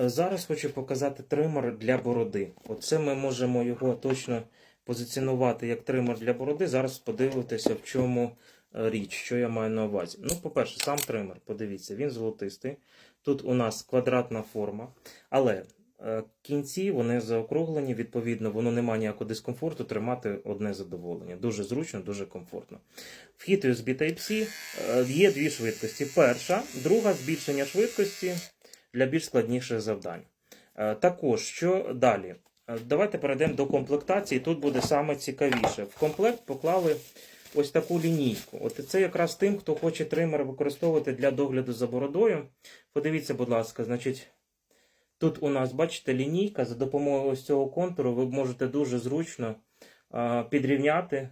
Е, Зараз хочу показати тример для бороди. Оце ми можемо його точно позиціонувати як тример для бороди. Зараз подивитися, в чому е, річ, що я маю на увазі. Ну, по-перше, сам тример, подивіться, він золотистий. Тут у нас квадратна форма, але е, кінці вони заокруглені, відповідно, воно не має ніякого дискомфорту тримати одне задоволення. Дуже зручно, дуже комфортно. Вхід USB Type-C є дві швидкості. Перша, друга збільшення швидкості для більш складніших завдань. Е, Також, що далі? Е, Давайте перейдемо до комплектації. Тут буде саме цікавіше. В комплект поклали ось таку лінійку. От це якраз тим, хто хоче тример використовувати для догляду за бородою. Подивіться, будь ласка, значить. Тут у нас, бачите, лінійка. За допомогою ось цього контуру ви можете дуже зручно е, підрівняти,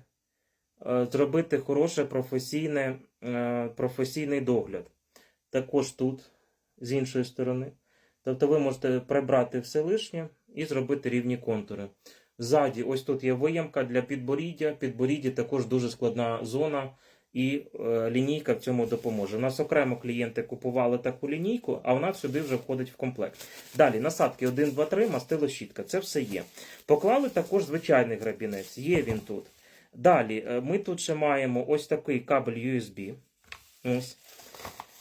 зробити е, професійний догляд. Також тут, з іншої сторони. Тобто ви можете прибрати все лишнє і зробити рівні контури. Ззаді, ось тут є виямка для підборіддя. Підборіддя також дуже складна зона, і е, лінійка в цьому допоможе. У нас окремо клієнти купували таку лінійку, а вона сюди вже входить в комплект. Далі насадки 1, 2, 3, мастилощітка. Це все є. Поклали також звичайний грабінець. Є він тут. Далі е, ми тут ще маємо ось такий кабель USB. Ось.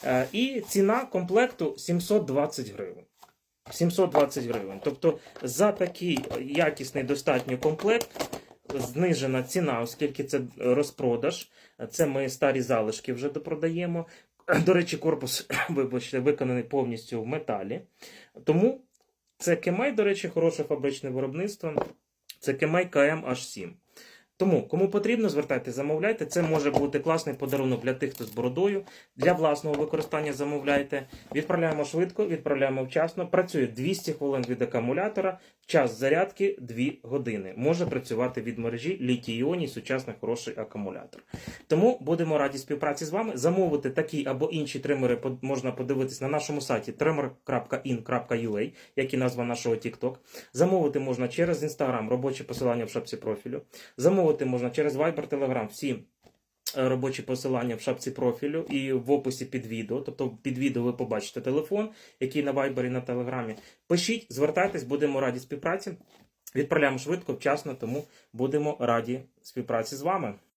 Е, І ціна комплекту 720 гривень. 720 гривень. Тобто за такий якісний достатньо комплект знижена ціна, оскільки це розпродаж. Це ми старі залишки вже допродаємо. До речі, корпус, вибачте, виконаний повністю в металі. Тому це Кемей, до речі, хороше фабричне виробництво. Це Кемей КМH7. Тому, кому потрібно, звертайте, замовляйте. Це може бути класний подарунок для тих, хто з бородою. Для власного використання замовляйте. Відправляємо швидко, відправляємо вчасно. Працює 200 хвилин від акумулятора. Час зарядки 2 години. Може працювати від мережі літій-іоній, сучасний хороший акумулятор. Тому будемо раді співпраці з вами. Замовити такі або інші тримери можна подивитись на нашому сайті trimmer.in.ua, як і назва нашого TikTok. Замовити можна через Instagram, робоче посилання в шапці профілю. Замовити можна через Viber, Telegram, всі е, робочі посилання в шапці профілю і в описі під відео. Тобто під відео ви побачите телефон, який на Viber і на Телеграмі. Пишіть, звертайтесь, будемо раді співпраці. Відправляємо швидко, вчасно, тому будемо раді співпраці з вами.